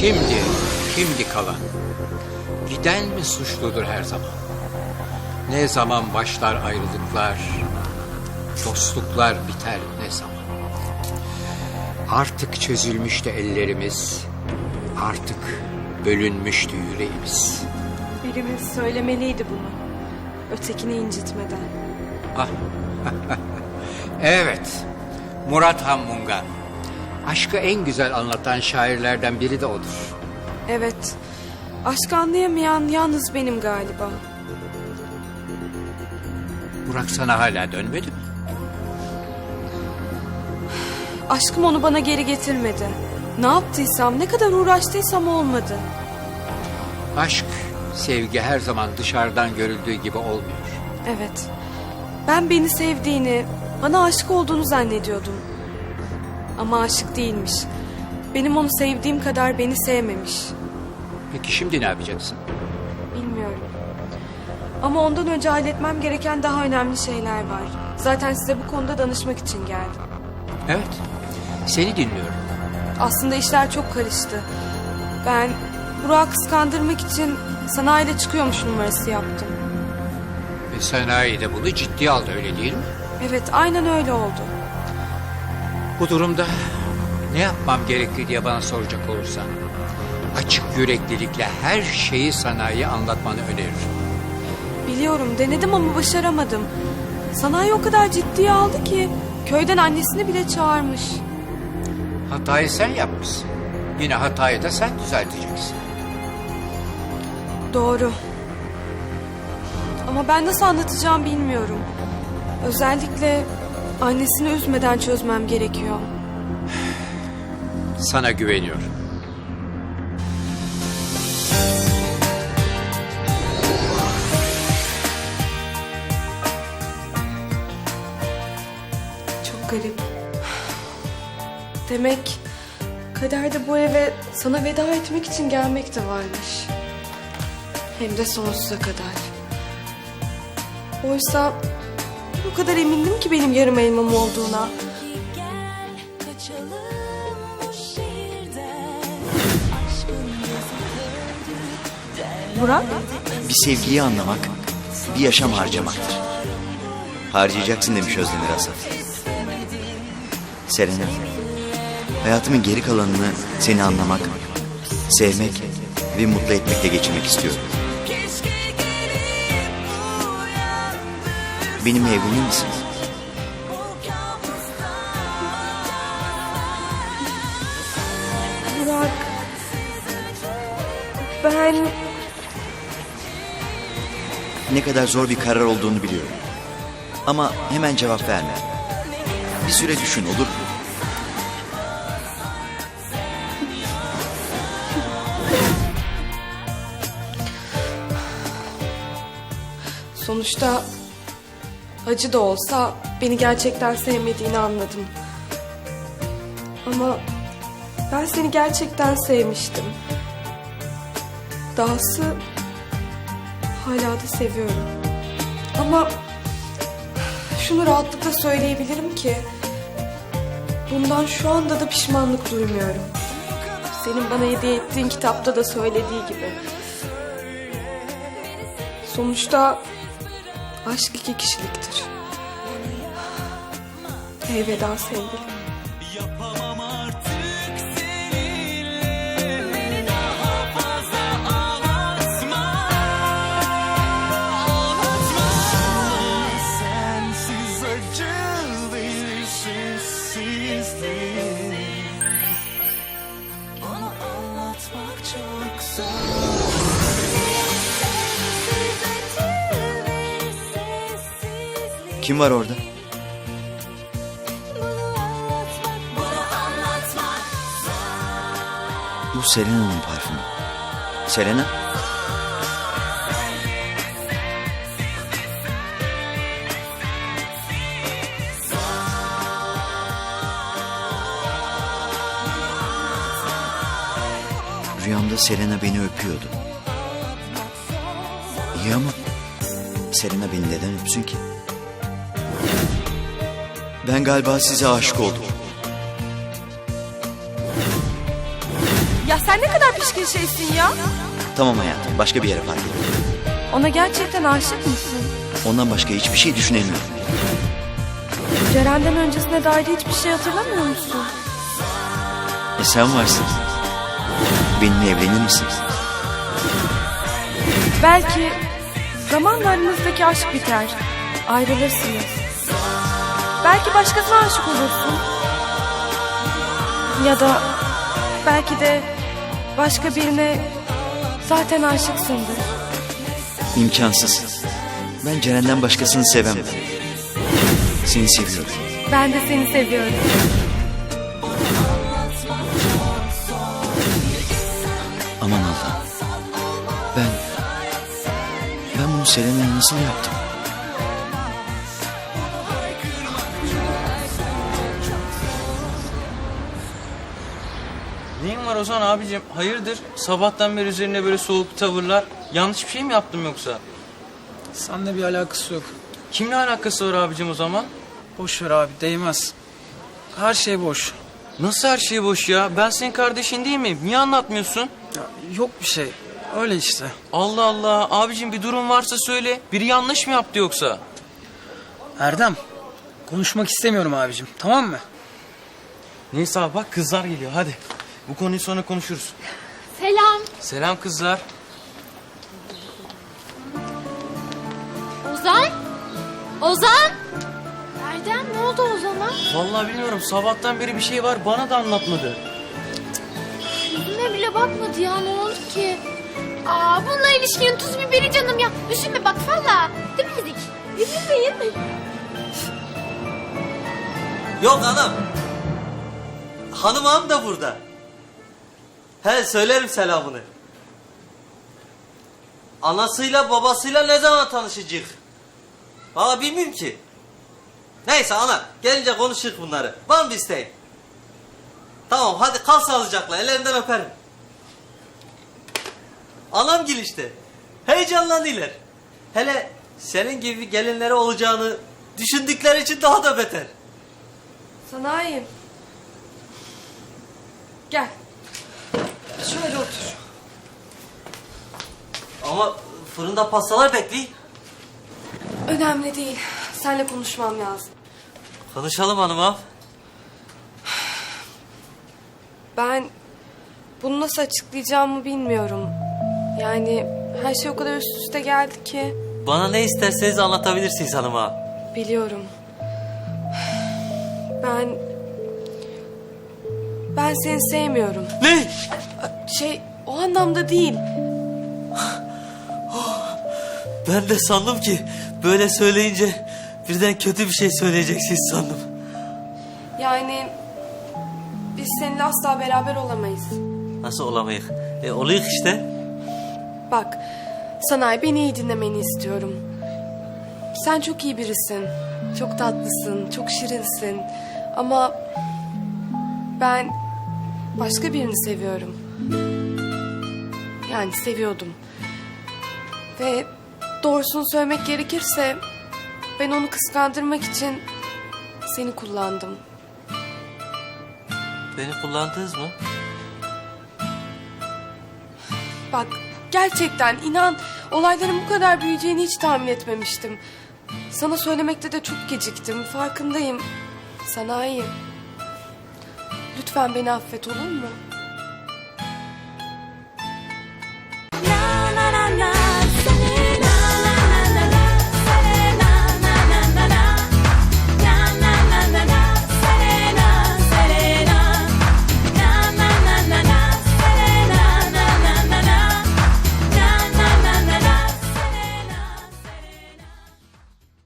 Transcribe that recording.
Kimdi, kimdi kalan? Giden mi suçludur her zaman? Ne zaman başlar ayrılıklar, dostluklar biter ne zaman? Artık çözülmüştü ellerimiz, artık bölünmüştü yüreğimiz. Birimiz söylemeliydi bunu. Ötekini incitmeden. Evet, Murat Han Mungan. Aşkı en güzel anlatan şairlerden biri de odur. Evet. Aşkı anlayamayan yalnız benim galiba. Burak sana hala dönmedi mi? Aşkım onu bana geri getirmedi. Ne yaptıysam, ne kadar uğraştıysam olmadı. Aşk, sevgi her zaman dışarıdan görüldüğü gibi olmuyor. Evet. Ben beni sevdiğini, bana aşık olduğunu zannediyordum. Ama aşık değilmiş. Benim onu sevdiğim kadar beni sevmemiş. Peki şimdi ne yapacaksın? Bilmiyorum. Ama ondan önce halletmem gereken daha önemli şeyler var. Zaten size bu konuda danışmak için geldim. Evet, seni dinliyorum. Aslında işler çok karıştı. Ben Burak'ı kıskandırmak için sanayide çıkıyormuş numarası yaptım. Ve sanayi de bunu ciddiye aldı öyle değil mi? Evet aynen öyle oldu. Bu durumda ne yapmam gerekli diye bana soracak olursan... ...açık yüreklilikle her şeyi sanayiye anlatmanı öneririm. Biliyorum denedim ama başaramadım. Sanayi o kadar ciddiye aldı ki köyden annesini bile çağırmış. Hatayı sen yapmışsın. Yine hatayı da sen düzelteceksin. Doğru. Ama ben nasıl anlatacağım bilmiyorum. Özellikle annesini üzmeden çözmem gerekiyor. Sana güveniyorum. Çok garip. Demek kaderde bu eve sana veda etmek için gelmek de varmış. Hem de sonsuza kadar. Oysa o kadar emindim ki benim yarım elmam olduğuna. Burak? Bir sevgiyi anlamak, bir yaşam harcamaktır. Harcayacaksın demiş Özdemir Asaf. Serena, hayatımın geri kalanını seni anlamak, sevmek ve mutlu etmekle geçirmek istiyorum. Benimle evlenir misin? Burak. Ben Ne kadar zor bir karar olduğunu biliyorum. Ama hemen cevap verme. Bir süre düşün olur mu? sonuçta acı da olsa beni gerçekten sevmediğini anladım. Ama ben seni gerçekten sevmiştim. Dahası hala da seviyorum. Ama şunu rahatlıkla söyleyebilirim ki bundan şu anda da pişmanlık duymuyorum. Senin bana hediye ettiğin kitapta da söylediği gibi. Sonuçta aşk iki kişiliktir. Elveda sevgilim. Kim var orada? Bu Selena'nın parfümü. Selena? Rüyamda Selena beni öpüyordu. İyi ama Selena beni neden öpsün ki? Ben galiba size aşık oldum. Ya sen ne kadar pişkin şeysin ya. Tamam hayatım başka bir yere fark et. Ona gerçekten aşık mısın? Ondan başka hiçbir şey düşünemiyorum. Ceren'den öncesine dair hiçbir şey hatırlamıyor musun? E sen varsın. Benimle evlenir misin? Belki zamanla aranızdaki aşk biter. Ayrılırsınız. Belki başkasına aşık olursun. Ya da belki de başka birine zaten aşıksındır. İmkansız. Ben Ceren'den başkasını sevemem. Seni seviyorum. Ben de seni seviyorum. Aman Allah'ım. Ben... Ben bunu Selena'ya nasıl yaptım? Neyin var Ozan abicim? Hayırdır? Sabahtan beri üzerine böyle soğuk tavırlar. Yanlış bir şey mi yaptım yoksa? Seninle bir alakası yok. Kimle alakası var abicim o zaman? Boş ver abi değmez. Her şey boş. Nasıl her şey boş ya? Ben senin kardeşin değil miyim? Niye anlatmıyorsun? Ya, yok bir şey. Öyle işte. Allah Allah. Abicim bir durum varsa söyle. Biri yanlış mı yaptı yoksa? Erdem. Konuşmak istemiyorum abicim. Tamam mı? Neyse abi bak kızlar geliyor hadi. Bu konuyu sonra konuşuruz. Selam. Selam kızlar. Ozan? Ozan? Erdem ne oldu Ozan'a? Vallahi bilmiyorum sabahtan beri bir şey var bana da anlatmadı. Yüzüme bile bakmadı ya ne oldu ki? Aa bununla ilişkinin tuz biberi canım ya. Üzülme bak valla. Değil mi Ezik? Üzülmeyin. Yok hanım. Hanım ağam da burada. He söylerim selamını. Anasıyla babasıyla ne zaman tanışacak? Valla bilmiyorum ki. Neyse ana gelince konuşuruz bunları. Var mı isteğin? Tamam hadi kal sağlıcakla ellerinden öperim. Anam gel işte. Heyecanlanıyorlar. Hele senin gibi gelinleri olacağını düşündükleri için daha da beter. Sanayim. Gel. Şöyle otur. Ama fırında pastalar bekliyor. Önemli değil. Seninle konuşmam lazım. Konuşalım hanım ağam. Ben bunu nasıl açıklayacağımı bilmiyorum. Yani her şey o kadar üst üste geldi ki. Bana ne isterseniz anlatabilirsiniz hanım ağam. Biliyorum. Ben... Ben seni sevmiyorum. Ne? Şey o anlamda değil. Ben de sandım ki böyle söyleyince birden kötü bir şey söyleyeceksiniz sandım. Yani biz seninle asla beraber olamayız. Nasıl olamayız? E oluyor işte. Bak, Sanay beni iyi dinlemeni istiyorum. Sen çok iyi birisin. Çok tatlısın, çok şirinsin. Ama ben başka birini seviyorum. Yani seviyordum. Ve doğrusunu söylemek gerekirse ben onu kıskandırmak için seni kullandım. Beni kullandınız mı? Bak gerçekten inan olayların bu kadar büyüyeceğini hiç tahmin etmemiştim. Sana söylemekte de çok geciktim farkındayım. Sanayi. Lütfen beni affet olur mu?